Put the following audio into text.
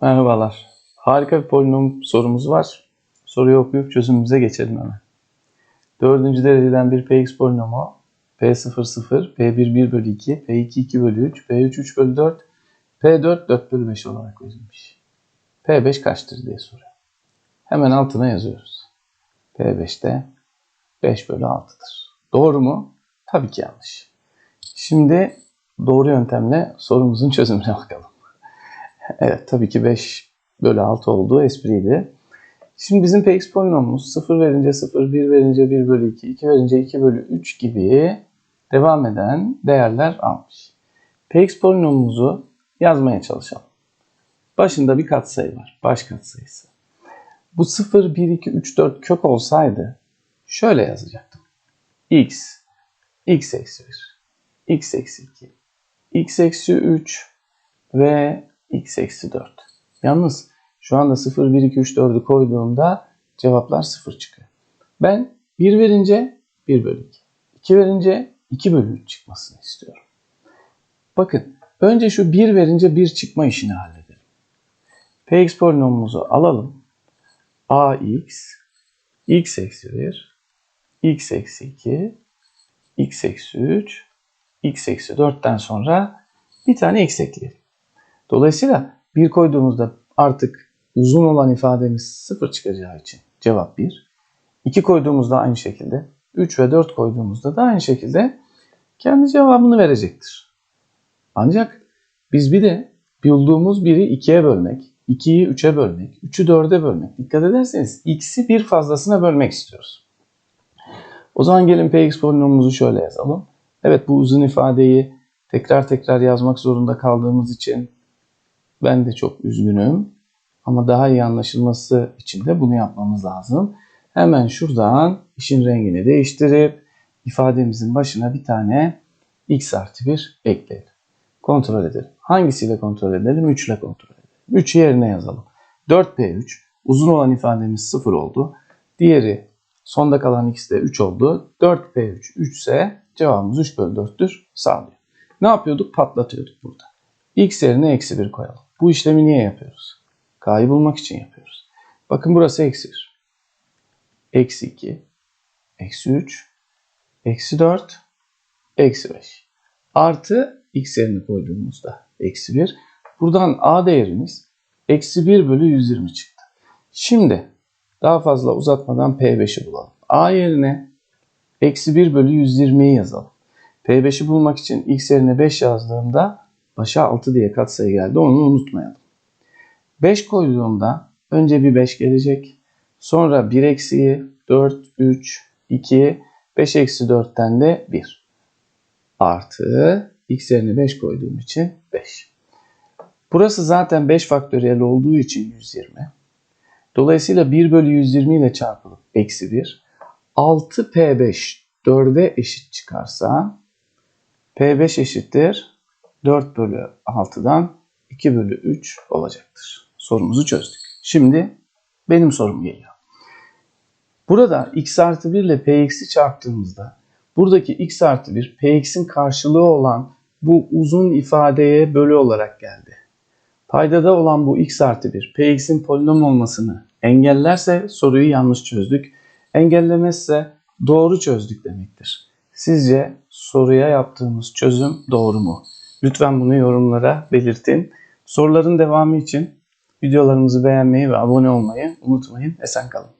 Merhabalar. Harika bir polinom sorumuz var. Soruyu okuyup çözümümüze geçelim hemen. Dördüncü dereceden bir px polinomu p0 0, p1 1 bölü 2, p2 2 bölü 3, p3 3 bölü 4, p4 4 bölü 5 olarak verilmiş. p5 kaçtır diye soruyor. Hemen altına yazıyoruz. p5'te 5 bölü 6'dır. Doğru mu? Tabii ki yanlış. Şimdi doğru yöntemle sorumuzun çözümüne bakalım. Evet tabii ki 5 bölü 6 olduğu espriydi. Şimdi bizim px polinomumuz 0 verince 0, 1 verince 1 bölü 2, 2 verince 2 bölü 3 gibi devam eden değerler almış. px polinomumuzu yazmaya çalışalım. Başında bir katsayı var. Baş katsayısı. Bu 0, 1, 2, 3, 4 kök olsaydı şöyle yazacaktım. x, x eksi 1, x eksi 2, x eksi 3 ve x eksi 4. Yalnız şu anda 0, 1, 2, 3, 4'ü koyduğumda cevaplar 0 çıkıyor. Ben 1 verince 1 bölü 2. 2 verince 2 bölü 3 çıkmasını istiyorum. Bakın önce şu 1 verince 1 çıkma işini halledelim. Px polinomumuzu alalım. ax x eksi 1 x eksi 2 x eksi 3 x eksi 4'ten sonra bir tane x ekleyelim. Dolayısıyla 1 koyduğumuzda artık uzun olan ifademiz 0 çıkacağı için cevap 1. 2 koyduğumuzda aynı şekilde. 3 ve 4 koyduğumuzda da aynı şekilde kendi cevabını verecektir. Ancak biz bir de bulduğumuz biri 2'ye bölmek, 2'yi 3'e bölmek, 3'ü 4'e bölmek. Dikkat ederseniz x'i bir fazlasına bölmek istiyoruz. O zaman gelin px polinomumuzu şöyle yazalım. Evet bu uzun ifadeyi tekrar tekrar yazmak zorunda kaldığımız için ben de çok üzgünüm. Ama daha iyi anlaşılması için de bunu yapmamız lazım. Hemen şuradan işin rengini değiştirip ifademizin başına bir tane x artı 1 ekleyelim. Kontrol edelim. Hangisiyle kontrol edelim? 3 ile kontrol edelim. 3'ü yerine yazalım. 4p3 uzun olan ifademiz 0 oldu. Diğeri sonda kalan x de 3 oldu. 4p3 3 ise cevabımız 3 bölü 4'tür sağlıyor. Ne yapıyorduk? Patlatıyorduk burada. x yerine eksi 1 koyalım. Bu işlemi niye yapıyoruz? K'yı bulmak için yapıyoruz. Bakın burası eksi 1. Eksi 2. Eksi 3. Eksi 4. Eksi 5. Artı x yerine koyduğumuzda eksi 1. Buradan a değerimiz eksi 1 bölü 120 çıktı. Şimdi daha fazla uzatmadan P5'i bulalım. A yerine eksi 1 bölü 120'yi yazalım. P5'i bulmak için x yerine 5 yazdığımda başa 6 diye katsayı geldi. Onu unutmayalım. 5 koyduğumda önce bir 5 gelecek. Sonra 1 eksiği 4, 3, 2, 5 eksi 4'ten de 1. Artı x yerine 5 koyduğum için 5. Burası zaten 5 faktöriyel olduğu için 120. Dolayısıyla 1 bölü 120 ile çarpılıp eksi 1. 6P5 4'e eşit çıkarsa P5 eşittir 4 bölü 6'dan 2 bölü 3 olacaktır. Sorumuzu çözdük. Şimdi benim sorum geliyor. Burada x artı 1 ile px'i çarptığımızda buradaki x artı 1 px'in karşılığı olan bu uzun ifadeye bölü olarak geldi. Paydada olan bu x artı 1 px'in polinom olmasını engellerse soruyu yanlış çözdük. Engellemezse doğru çözdük demektir. Sizce soruya yaptığımız çözüm doğru mu? Lütfen bunu yorumlara belirtin. Soruların devamı için videolarımızı beğenmeyi ve abone olmayı unutmayın. Esen kalın.